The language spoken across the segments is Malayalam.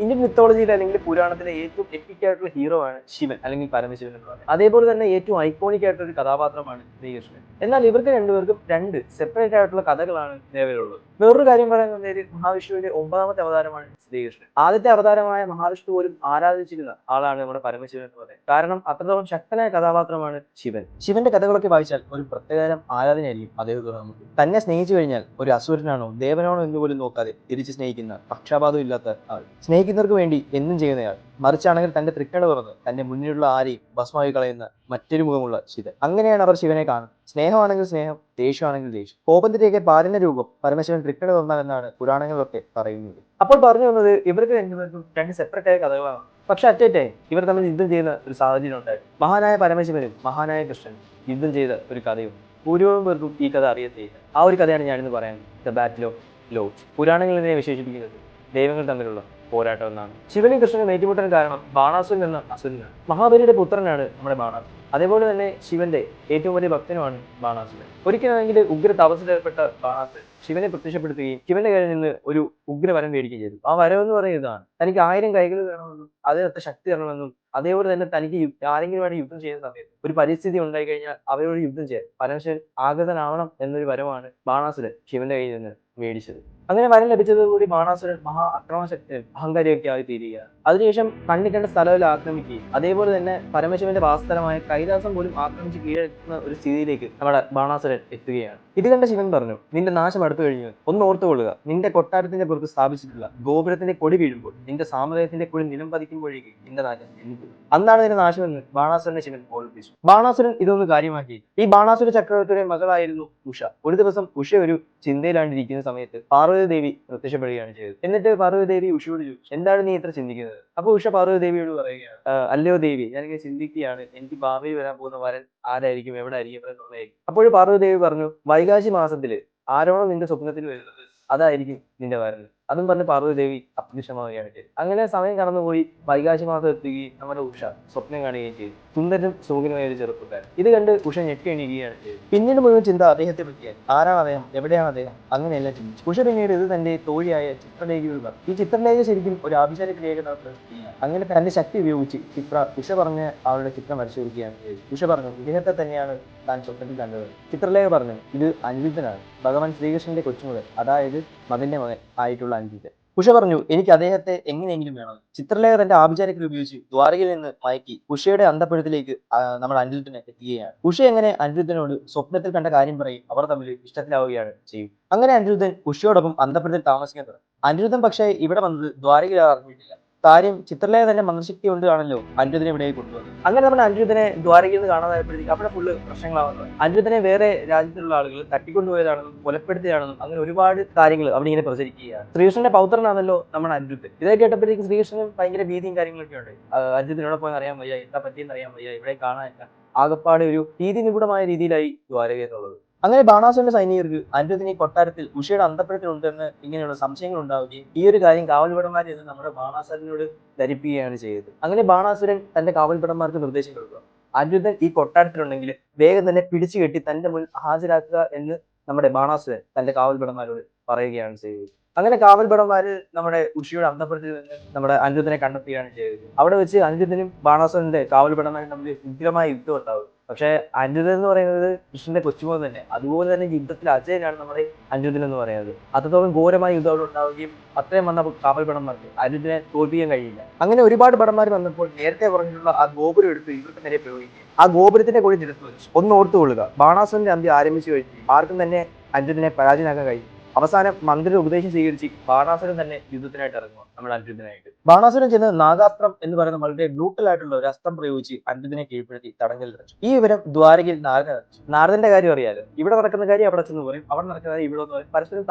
ഇന്ത്യൻ മിത്തോളജിയിൽ അല്ലെങ്കിൽ പുരാണത്തിലെ ഏറ്റവും എപ്പിക് ആയിട്ടുള്ള ഹീറോ ആണ് ശിവൻ അല്ലെങ്കിൽ പരമശിവൻ എന്ന് പറയുന്നത്. അതേപോലെ തന്നെ ഏറ്റവും ഐക്കോണിക് ആയിട്ടുള്ള ഒരു കഥാപാത്രമാണ് ശ്രീകൃഷ്ണൻ. എന്നാൽ ഇവർക്ക് രണ്ടുപേർക്കും രണ്ട് സെപ്പറേറ്റ് ആയിട്ടുള്ള കഥകളാണ് നിലവിലുള്ളത്. വേറൊരു കാര്യം പറയുന്നത് മഹാവിഷ്ണുവിന്റെ ഒമ്പതാമത്തെ അവതാരമാണ് ശ്രീകൃഷ്ണൻ. ആദ്യത്തെ അവതാരമായ മഹാവിഷ്ണു പോലും ആരാധിച്ചിരുന്ന ആളാണ് നമ്മുടെ പരമശിവൻ എന്ന് പറയുന്നത്. കാരണം അത്രത്തോളം ശക്തനായ കഥാപാത്രമാണ് ശിവൻ. ശിവന്റെ കഥകളൊക്കെ വായിച്ചാൽ ഒരു പ്രത്യേകതരം ആരാധനയായിരിക്കും അദ്ദേഹത്തോട് നമുക്ക് തന്നെ സ്നേഹിച്ചു കഴിഞ്ഞാൽ ഒരു അസുരനാണോ ദേവനാണോ എന്ന് പോലും നോക്കാതെ തിരിച്ച് സ്നേഹിക്കുന്ന പക്ഷാപാതം ഇല്ലാത്ത ആൾ സ്നേഹിക്കുന്നവർക്ക് വേണ്ടി എന്നും ചെയ്യുന്നയാൾ മറിച്ചാണെങ്കിൽ തന്റെ തൃക്കട തുറന്ന് തന്റെ മുന്നിലുള്ള ആരെയും ഭസ്മാവി കളയുന്ന മറ്റൊരു മുഖമുള്ള ശിവൻ അങ്ങനെയാണ് അവർ ശിവനെ കാണുന്നത്. സ്നേഹമാണെങ്കിൽ സ്നേഹം ദേഷ്യമാണെങ്കിൽ ദേഷ്യം. കോപത്തിന്റെയൊക്കെ പാലന രൂപം പരമശിവൻ തൃക്കട തുറന്നാലെന്നാണ് പുരാണങ്ങളൊക്കെ പറയുന്നത്. അപ്പോൾ പറഞ്ഞു വന്നത് ഇവർക്ക് രണ്ടുപേർക്കും രണ്ട് സെപ്പറേറ്റ് ആയ കഥകളാണ്. പക്ഷെ അറ്റേറ്റേ ഇവർ തമ്മിൽ യുദ്ധം ചെയ്യുന്ന ഒരു സാഹചര്യം ഉണ്ടായിരുന്നു. മഹാനായ പരമശിവനും മഹാനായ കൃഷ്ണനും യുദ്ധം ചെയ്ത ഒരു കഥയും ഭൂരിഭാഗം പേർക്കും ഈ കഥ അറിയത്തില്ല. ആ ഒരു കഥയാണ് ഞാനിന്ന് പറയാൻ ദ ബാറ്റിൽ ഓഫ് ലോ പുരാണങ്ങളിൽ ഇതിനെ വിശേഷിപ്പിക്കുന്നത് ദൈവങ്ങൾ തമ്മിലുള്ള പോരാട്ടം എന്നാണ്. ശിവനും കൃഷ്ണനും ഏറ്റുമുട്ടാൻ കാരണം ബാണാസുരൻ എന്ന അസുരനാണ്. മഹാബലിയുടെ പുത്രനാണ് നമ്മുടെ ബാണാസുരൻ. അതേപോലെ തന്നെ ശിവന്റെ ഏറ്റവും വലിയ ഭക്തനുമാണ് ബാണാസുരൻ. ഒരിക്കലാണെങ്കിൽ ഉഗ്ര തപസ്സിലേർപ്പെട്ട ബാണാസുരൻ ശിവനെ പ്രത്യക്ഷപ്പെടുത്തുകയും ശിവന്റെ കയ്യിൽ നിന്ന് ഒരു ഉഗ്രവരം മേടിക്കുകയും ചെയ്തു. ആ വരം എന്ന് പറയുന്നത് ഇതാണ്. തനിക്ക് ആയിരം കൈകൾ വേണമെന്നും അതിനൊത്ത ശക്തി തരണമെന്നും അതേപോലെ തന്നെ തനിക്ക് ആരെങ്കിലും വേണ്ടി യുദ്ധം ചെയ്യുന്ന സമയത്ത് ഒരു പരിസ്ഥിതി ഉണ്ടായി കഴിഞ്ഞാൽ അവരോട് യുദ്ധം ചെയ്യാൻ പരമശിവൻ ആഗതനാവണം എന്നൊരു വരമാണ് ബാണാസുരൻ ശിവന്റെ കയ്യിൽ നിന്ന് മേടിച്ചത്. അങ്ങനെ വരം ലഭിച്ചതോടുകൂടി ബാണാസുരൻ മഹാ അക്രമശക്തി അഹങ്കാരിയൊക്കെ ആയി തീരുകയാണ്. അതിനുശേഷം കണ്ണി കണ്ട ആക്രമിക്കുകയും അതേപോലെ തന്നെ പരമശിവന്റെ വാസസ്ഥലമായ കൈലാസം പോലും ആക്രമിച്ച് കീഴടക്കുന്ന ഒരു സ്ഥിതിയിലേക്ക് നമ്മുടെ ബാണാസുരൻ എത്തുകയാണ്. ഇത് കണ്ട ശിവൻ പറഞ്ഞു നിന്റെ നാശം അടുത്തു കഴിഞ്ഞു. ഒന്ന് ഓർത്തുകൊള്ളുക നിന്റെ കൊട്ടാരത്തിന്റെ പുറത്ത് സ്ഥാപിച്ചിട്ടുള്ള ഗോപുരത്തിന്റെ കൊടി വീഴുമ്പോൾ നിന്റെ സാമ്രാജ്യത്തിന്റെ കൊടി നിലം പതിക്കുമ്പോഴേക്ക് നിന്റെ നാശം എനിക്ക് അന്നാണ് നിന്റെ നാശമെന്ന് ബാണാസുരനെ ശിവൻ ഓർമ്മിപ്പിച്ചു. ബാണാസുരൻ ഇതൊന്ന് കാര്യമാക്കി. ഈ ബാണാസുര ചക്രവർത്തിയുടെ മകളായിരുന്നു ഉഷ. ഒരു ദിവസം ഉഷ ഒരു ചിന്തയിലാണ്ടിരിക്കുന്ന സമയത്ത് പാർവതി ദേവി പ്രത്യക്ഷപ്പെടുകയാണ് ചെയ്തത്. എന്നിട്ട് പാർവതി ദേവി ഉഷയോട് ചോദിച്ചു എന്താണ് നീ ഇത്ര ചിന്തിക്കുന്നത്? അപ്പൊ ഉഷ പാർവതി ദേവിയോട് പറയുകയാണ് അല്ലയോ ദേവി ഞാനിങ്ങനെ ചിന്തിക്കുകയാണ്. എനിക്ക് ഭാവിയിൽ വരാൻ പോകുന്ന വരൻ ആരായിരിക്കും? എവിടെ ആയിരിക്കും എന്നുള്ളതായിരിക്കും അപ്പോൾ പാർവതി ദേവി പറഞ്ഞു വൈകാശി മാസത്തിൽ ആരോണം നിന്റെ സ്വപ്നത്തിൽ വരുന്നത് അതായിരിക്കും നിന്റെ വരൽ അതും പറഞ്ഞ് പാർവതി അപ്രത്യക്ഷമാവുകയാണ് ചെയ്തത്. അങ്ങനെ സമയം കടന്നുപോയി വൈകാശി മാസം എത്തുകയും നമ്മുടെ ഉഷ സ്വപ്നം കാണുകയും ചെയ്തു. സുന്ദരനും സുഖനുമായ ഒരു ചെറുപ്പക്കാരൻ. ഇത് കണ്ട് ഉഷ ഞെട്ടി എണീക്കുകയാണ് ചെയ്തത്. പിന്നീട് മുഴുവൻ ചിന്ത അദ്ദേഹത്തെ പറ്റിയാണ് ആരാണ് അദ്ദേഹം? എവിടെയാണ് അദ്ദേഹം? അങ്ങനെയെല്ലാം ചിന്തിച്ചു. ഉഷ പിന്നീട് ഇത് തന്റെ തോഴിയായ ചിത്രലേഖയോട് ഈ ചിത്രലേഖ ശരിക്കും ഒരു ആഭിചാര ക്രിയകൾ അങ്ങനെ തന്റെ ശക്തി ഉപയോഗിച്ച് ചിത്ര ഉഷ പറഞ്ഞ് അവളുടെ ചിത്രം പരിശോധിക്കുകയാണ് ചെയ്തത്. ഉഷ പറഞ്ഞു ഇദ്ദേഹത്തെ തന്നെയാണ് താൻ സ്വപ്നത്തിൽ കണ്ടത്. ചിത്രലേഖ പറഞ്ഞു ഇത് അനിരുദ്ധനാണ്. ഭഗവാൻ ശ്രീകൃഷ്ണന്റെ കൊച്ചുമുതൽ അതായത് മകന്റെ മകൻ ആയിട്ടുള്ള അനിരുദ്ധൻ ഉഷ പറഞ്ഞു എനിക്ക് അദ്ദേഹത്തെ എങ്ങനെയെങ്കിലും വേണം. ചിത്രലേഖ തന്റെ ആഭിചാരത്തിൽ ഉപയോഗിച്ച് ദ്വാരകയിൽ നിന്ന് മയക്കി ഉഷയുടെ അന്തപ്പുഴത്തിലേക്ക് നമ്മൾ അനിരുദ്ധനെ എത്തിക്കുകയാണ്. ഉഷ എങ്ങനെ അനിരുദ്ധനോട് സ്വപ്നത്തിൽ കണ്ട കാര്യം പറയും അവർ തമ്മിൽ ഇഷ്ടത്തിലാവുകയാണ് ചെയ്യും. അങ്ങനെ അനിരുദ്ധൻ ഉഷയോടൊപ്പം അന്തപ്പുരത്തിൽ താമസിക്കാൻ തുടങ്ങി. അനിരുദ്ധൻ പക്ഷേ ഇവിടെ വന്നത് ദ്വാരകയിൽ അറിഞ്ഞിട്ടില്ല കാര്യം ചിത്രലേഖ തന്നെ മന്ദശക്തി കൊണ്ട് ആണല്ലോ അനിരുദ്ധനെ ഇവിടെ കൊണ്ടുവന്നത്. അങ്ങനെ നമ്മൾ അനിരുദ്ധനെ ദ്വാരകയിൽ നിന്ന് കാണാതായപ്പോഴത്തേക്ക് അവിടെ ഫുള്ള് പ്രശ്നങ്ങളാവുന്നത് അനിരുദ്ധനെ വേറെ രാജ്യത്തിലുള്ള ആളുകൾ തട്ടിക്കൊണ്ടുപോയതാണെന്നും കൊലപ്പെടുത്തിയതാണെന്നും അങ്ങനെ ഒരുപാട് കാര്യങ്ങൾ അവിടെ ഇങ്ങനെ പ്രചരിക്കുകയാണ്. ശ്രീകൃഷ്ണന്റെ പൗത്രനാണല്ലോ നമ്മുടെ അനിരുദ്ധൻ. ഇതായി കേട്ടപ്പോഴത്തേക്ക് ശ്രീകൃഷ്ണനും ഭയങ്കര ഭീതിയും കാര്യങ്ങളൊക്കെ ഉണ്ട് അനിരുദ്ധനോടെ പോയി അറിയാൻ വയ്യ എന്താ പറ്റിയെന്ന് അറിയാൻ വയ്യ ഇവിടെ കാണാനില്ല ആകപ്പാടെ ഒരു രീതി നിപുണമായ രീതിയിലായി ദ്വാരക എന്നുള്ളത്. അങ്ങനെ ബാണാസുരന്റെ സൈനികർക്ക് അനിരുദ്ധിനെ കൊട്ടാരത്തിൽ ഉഷയുടെ അന്തപ്പുരത്തിലുണ്ടെന്ന് ഇങ്ങനെയുള്ള സംശയങ്ങൾ ഉണ്ടാവുകയും ഈ ഒരു കാര്യം കാവൽഭടന്മാർ എന്ന് നമ്മുടെ ബാണാസുരനോട് ധരിപ്പിക്കുകയാണ് ചെയ്തത്. അങ്ങനെ ബാണാസുരൻ തന്റെ കാവൽഭടന്മാർക്ക് നിർദ്ദേശം കൊടുക്കുക. അനിരുദ്ധൻ ഈ കൊട്ടാരത്തിലുണ്ടെങ്കിൽ വേഗം തന്നെ പിടിച്ചു കെട്ടി തന്റെ മുന്നിൽ ഹാജരാക്കുക എന്ന് നമ്മുടെ ബാണാസുരൻ തന്റെ കാവൽഭടന്മാരോട് പറയുകയാണ് ചെയ്തത്. അങ്ങനെ കാവൽഭടന്മാര് നമ്മുടെ ഉഷിയുടെ അന്തപ്പുറത്തിൽ നിന്ന് നമ്മുടെ അനിരുദ്ധനെ കണ്ടെത്തുകയാണ് ചെയ്തത്. അവിടെ വെച്ച് അനിരുദ്ധനും ബാണാസുരന്റെ കാവൽഭടന്മാരും തമ്മിൽ ഉഗ്രമായ യുദ്ധം ഉണ്ടാവും. പക്ഷേ അനിരുദ്ധൻ എന്ന് പറയുന്നത് കൃഷ്ണന്റെ കൊച്ചുമോൻ തന്നെ. അതുപോലെ തന്നെ യുദ്ധത്തിൽ അജയനാണ് നമ്മുടെ അനിരുദ്ധൻ എന്ന് പറയുന്നത്. അത്രത്തോളം ഘോരമായ യുദ്ധം അവിടെ ഉണ്ടാവുകയും അത്രയും വന്ന കാവൽ ഭടന്മാർക്ക് അനിരുദ്ധനെ തോൽപ്പിക്കാൻ കഴിയില്ല. അങ്ങനെ ഒരുപാട് ഭടന്മാർ വന്നപ്പോൾ നേരത്തെ പറഞ്ഞിട്ടുള്ള ആ ഗോപുരം എടുത്ത് ഇവർക്ക് നേരെ പ്രയോഗിക്കുക ആ ഗോപുരത്തിന്റെ കൂടി നിരത്തു ഒന്ന് ഓർത്തുകൊള്ളുക. ബാണാസുരന്റെ അന്ത്യം ആരംഭിച്ചു കഴിഞ്ഞു. ആർക്കും തന്നെ അനിരുദ്ധനെ പരാജയനാക്കാൻ കഴിയും അവസാനം മന്ത്രിയുടെ ഉപദേശം സ്വീകരിച്ച് ബാണാസുരൻ തന്നെ യുദ്ധത്തിനായിട്ട് ഇറങ്ങുക നമ്മുടെ അനിരുദ്ധനായിട്ട് ബാണാസുരൻ ചെന്ന് നാഗാസ്ത്രം എന്ന് പറയുന്ന വളരെ ബ്രൂട്ടൽ ആയിട്ടുള്ള ഒരു അസ്ത്രം പ്രയോഗിച്ച് അനിരുദ്ധനെ കീഴ്പ്പെടുത്തി തടങ്കലിൽ വെച്ചു ഈ വിവരം ദ്വാരകയിൽ നാരദൻ അറിയിച്ചു. നാരദന്റെ കാര്യം അറിയാലോ? ഇവിടെ നടക്കുന്ന കാര്യം അവിടെ ചെന്ന് പറയും അവിടെ നടക്കുന്ന കാര്യം ഇവിടെ പറയും. പരസ്പരം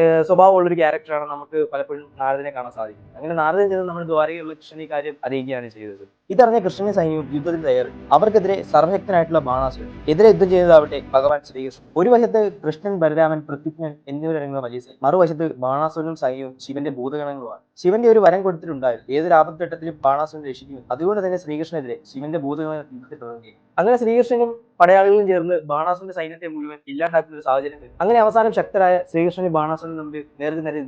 ഏഹ്, സ്വഭാവമുള്ള ഒരു ക്യാരക്ടറാണ് നമുക്ക് പലപ്പോഴും നാരദനെ കാണാൻ സാധിക്കും അങ്ങനെ നാരദൻ ചെന്ന് നമ്മുടെ ദ്വാരകയിലുള്ള കൃഷ്ണൻ ഈ കാര്യം അറിയിക്കുകയാണ് ചെയ്തത്. ഇതറിഞ്ഞ കൃഷ്ണനെ സൈന്യവും യുദ്ധത്തിന് തയ്യാറി അവർക്കെതിരെ സർവശക്തനായിട്ടുള്ള ബാണാസുരൻ എതിരെ യുദ്ധം ചെയ്തതാവട്ടെ ഭഗവാൻ ശ്രീകൃഷ്ണൻ. ഒരു വശത്ത് കൃഷ്ണൻ ബലരാമൻ പൃഥ്വിജ്ഞൻ എന്നിവരടങ്ങുന്ന വലിയ മറുവശത്ത് ബാണാസുരനും സൈന്യവും ശിവന്റെ ഭൂതഗണങ്ങളുമാണ്. ശിവന്റെ ഒരു വരം കൊടുത്തിട്ടുണ്ടായിരുന്നു. ഏതൊരു ആപത്ഘട്ടത്തിലും ബാണാസുരനെ രക്ഷിക്കുന്നു അതുകൊണ്ട് തന്നെ ശ്രീകൃഷ്ണനെതിരെ ശിവന്റെ ഭൂതഗണങ്ങൾ തുടങ്ങി അങ്ങനെ ശ്രീകൃഷ്ണനും പടയാളികളും ചേർന്ന് ബാണാസുരന്റെ സൈന്യത്തെ മുഴുവൻ ഇല്ലാണ്ടാക്കുന്ന ഒരു സാഹചര്യം വരും. അങ്ങനെ അവസാനം ശക്തരായ ശ്രീകൃഷ്ണനും ബാണാസുരനും തമ്മിൽ നേരത്തെ നേരെ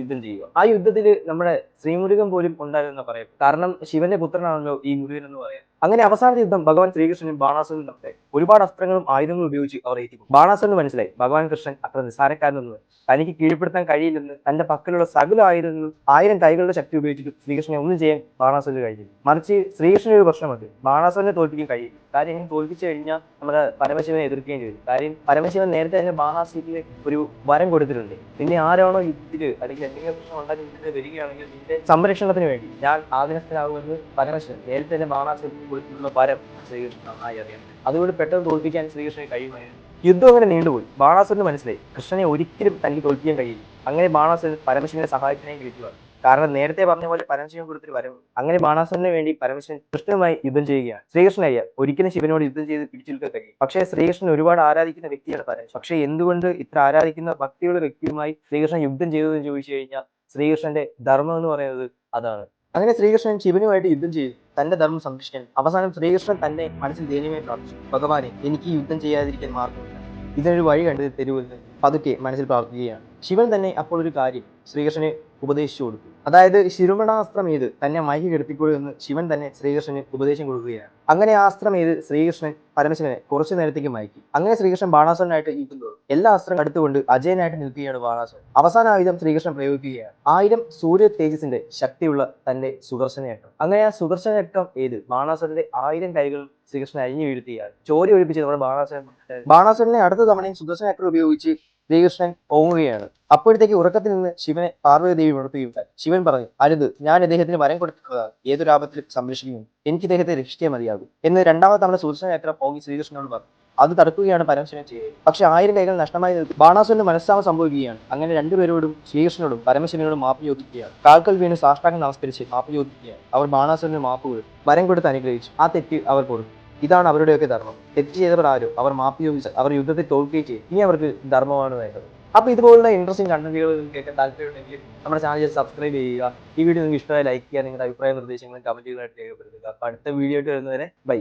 യുദ്ധം ചെയ്യുക. ആ യുദ്ധത്തിൽ നമ്മുടെ ശ്രീമുരുകൻ പോലും ഉണ്ടായിരുന്നു പറയാം. കാരണം ശിവന്റെ പുത്രനാണല്ലോ ഈ മുരുകൻ എന്ന് പറയാം. അങ്ങനെ അവസാന യുദ്ധം ഭഗവാൻ ശ്രീകൃഷ്ണനും ബാണാസുരനും തമ്മിൽ ഒരുപാട് അസ്ത്രങ്ങളും ആയുധങ്ങളും ഉപയോഗിച്ച് അവർ ഏറ്റുമുട്ടി ബാണാസുരന് മനസ്സിലായി. ഭഗവാൻ കൃഷ്ണൻ അത്ര നിസ്സാരക്കാരനൊന്നും തനിക്ക് കീഴ്പ്പെടുത്താൻ കഴിയില്ലെന്ന് തന്റെ പക്കലുള്ള സകല ആയുധങ്ങളും ആയിരം കൈകളുടെ ശക്തി ഉപയോഗിച്ചിട്ട് ശ്രീകൃഷ്ണനെ ഒന്നും ചെയ്യാൻ ബാണാസുരന് കഴിഞ്ഞില്ല. മറിച്ച് ശ്രീകൃഷ്ണൻ ഒരു പ്രശ്നമുണ്ട്. ബാണാസുരനെ തോൽപ്പിക്കാൻ കഴിയും കാര്യം തോൽപ്പിച്ചു കഴിഞ്ഞാൽ നമ്മുടെ പരമശിവനെ എതിർക്കുകയും ചെയ്തു. കാര്യം പരമശിവൻ നേരത്തെ തന്നെ മഹാസീറ്റിന് ഒരു വരം കൊടുത്തിട്ടുണ്ട്. നിന്നെ ആരാണോ ഇതിൽ അല്ലെങ്കിൽ എന്തെങ്കിലും പ്രശ്നം ഉണ്ടാക്കി ഇതിന്റെ വരികയാണെങ്കിൽ നിന്റെ സംരക്ഷണത്തിന് വേണ്ടി ഞാൻ ആദിനസ്ഥനാകുമെന്ന് പരമശിവൻ നേരത്തെ തന്നെ മഹാസീറ്റിന് കൊടുത്തിട്ടുള്ള വരം ശ്രീകൃഷ്ണൻ നന്നായി അറിയാം. അതുകൊണ്ട് പെട്ടെന്ന് തോൽപ്പിക്കാൻ ശ്രീകൃഷ്ണന് കഴിയുമായിരുന്നു. യുദ്ധം അങ്ങനെ നീണ്ടുപോയി. ബാണാസുരന് മനസ്സിലായി. കൃഷ്ണനെ ഒരിക്കലും തനിക്ക് തോൽപ്പിക്കാൻ കഴിയില്ല. അങ്ങനെ ബാണാസുരൻ പരമശിവനെ സഹായത്തിനായി വിളിക്കുക കാരണം നേരത്തെ പറഞ്ഞ പോലെ പരമശിവൻ കൊടുത്തൊരു വരും അങ്ങനെ ബാണാസുരന് വേണ്ടി പരമശിവൻ കൃഷ്ണനുമായി യുദ്ധം ചെയ്യുകയാണ്. ശ്രീകൃഷ്ണൻ അയ്യ ഒരിക്കലും ശിവനോട് യുദ്ധം ചെയ്ത് പിടിച്ചെടുക്കാൻ പക്ഷേ ശ്രീകൃഷ്ണൻ ഒരുപാട് ആരാധിക്കുന്ന വ്യക്തിയാണ് പരമശിവൻ. പക്ഷേ എന്തുകൊണ്ട് ഇത്ര ആരാധിക്കുന്ന ഭക്തിയുള്ള വ്യക്തിയുമായി ശ്രീകൃഷ്ണൻ യുദ്ധം ചെയ്തതെന്ന് ചോദിച്ചു കഴിഞ്ഞാൽ ശ്രീകൃഷ്ണന്റെ ധർമ്മം എന്ന് പറയുന്നത് അതാണ്. അങ്ങനെ ശ്രീകൃഷ്ണൻ ശിവനുമായിട്ട് യുദ്ധം ചെയ്തു. തന്റെ ധർമ്മം സംരക്ഷിക്കാൻ അവസാനം ശ്രീകൃഷ്ണൻ തന്നെ മനസ്സിൽ ധൈര്യമായി പ്രാർത്ഥിച്ചു. ഭഗവാനെ എനിക്ക് യുദ്ധം ചെയ്യാതിരിക്കാൻ മാർഗമില്ല. ഇതിനൊരു വഴി കണ്ടത് തരുമെന്ന് പതുക്കെ മനസ്സിൽ പ്രാർത്ഥിക്കുകയാണ്. ശിവൻ തന്നെ അപ്പോൾ ഒരു കാര്യം ശ്രീകൃഷ്ണന് ഉപദേശിച്ചു കൊടുത്തു. അതായത് ശിരുമണാസ്ത്രം ഏത് തന്നെ മയക്കി കിടത്തിക്കൊള്ളൂ എന്ന് ശിവൻ തന്നെ ശ്രീകൃഷ്ണന് ഉപദേശം കൊടുക്കുകയാണ്. അങ്ങനെ ആസ്ത്രം ഏത് ശ്രീകൃഷ്ണൻ പരമശിവനെ കുറച്ചു നേരത്തേക്ക് മയക്കി. അങ്ങനെ ശ്രീകൃഷ്ണൻ ബാണാസുരനായിട്ട് നിൽക്കുന്നു. എല്ലാ അസ്ത്രം എടുത്തുകൊണ്ട് അജയനായിട്ട് നിൽക്കുകയാണ് ബാണാസുരൻ. അവസാന ആയുധം ശ്രീകൃഷ്ണൻ പ്രയോഗിക്കുകയാണ്. ആയിരം സൂര്യ തേജസിന്റെ ശക്തിയുള്ള തന്റെ സുദർശനേട്ടം അങ്ങനെ ആ സുദർശനേട്ടം ഏത്? ബാണാസുരന്റെ ആയിരം കൈകൾ ശ്രീകൃഷ്ണൻ അരിഞ്ഞു വീഴ്ത്തിയാണ്. ചോര ഒഴിപ്പിച്ച് നമ്മുടെ ബാണാസുരൻ ബാണാസുരനെ അടുത്ത തവണയും സുദർശനയട്ടം ഉപയോഗിച്ച് ശ്രീകൃഷ്ണൻ ഓങ്ങുകയാണ് അപ്പോഴത്തേക്ക് ഉറക്കത്തിൽ നിന്ന് ശിവനെ പാർവതി ദേവി ഉണർത്തുകയുണ്ടായി ശിവൻ പറഞ്ഞു അരുത് ഞാൻ ഇദ്ദേഹത്തിന് വരം കൊടുത്തിട്ടുള്ളതാണ്. ഏതൊരു ആപത്തിലും സംരക്ഷിക്കുന്നു എനിക്ക് ഇദ്ദേഹത്തെ രക്ഷിച്ചേ മതിയാകും. എന്ന് രണ്ടാമത്തെ തവണ സുദർശനചക്രം ഓങ്ങി ശ്രീകൃഷ്ണനോട് പറഞ്ഞു അത് തടുക്കുകയാണ് പരമശിവൻ ചെയ്യുന്നത്. പക്ഷെ ആയിരം കൈകൾ നഷ്ടമായി നിൽക്കും. ബാണാസുരന് മനസ്സാമം സംഭവിക്കുകയാണ്. അങ്ങനെ രണ്ടുപേരോടും ശ്രീകൃഷ്ണനോടും പരമശിവനോടും മാപ്പ് ചോദിക്കുകയാണ്. കാൽക്കൽ വീണ് സാഷ്ടാംഗം നമസ്കരിച്ച് മാപ്പ് ചോദിക്കുകയാണ്. അവർ ബാണാസുരന് മാപ്പ് കൊടുത്തു. വരം കൊടുത്ത് അനുഗ്രഹിച്ചു. ആ തെറ്റ് അവർ കൊടുത്തു ഇതാണ് അവരുടെയൊക്കെ ധർമ്മം. തെറ്റ് ചെയ്തവർ ആരും? അവർ മാപ്പ് ചോദിച്ചാൽ അവർ യുദ്ധത്തിൽ തോൽക്കുകയും ചെയ്യും. ഇനി അവർക്ക് ധർമ്മമാണ് വേണ്ടത്. അപ്പൊ ഇതുപോലുള്ള ഇൻട്രസ്റ്റിംഗ് കണ്ടന്റുകൾ കേൾക്കാൻ താല്പര്യമുണ്ടെങ്കിൽ നമ്മുടെ ചാനൽ സബ്സ്ക്രൈബ് ചെയ്യുക. ഈ വീഡിയോ നിങ്ങൾക്ക് ഇഷ്ടമായി ലൈക്ക് ചെയ്യുക. നിങ്ങളുടെ അഭിപ്രായ നിർദ്ദേശങ്ങളും കമന്റുകളായിട്ട് രേഖപ്പെടുത്തുക. അടുത്ത വീഡിയോ ആയിട്ട് വരുന്നവരെ ബൈ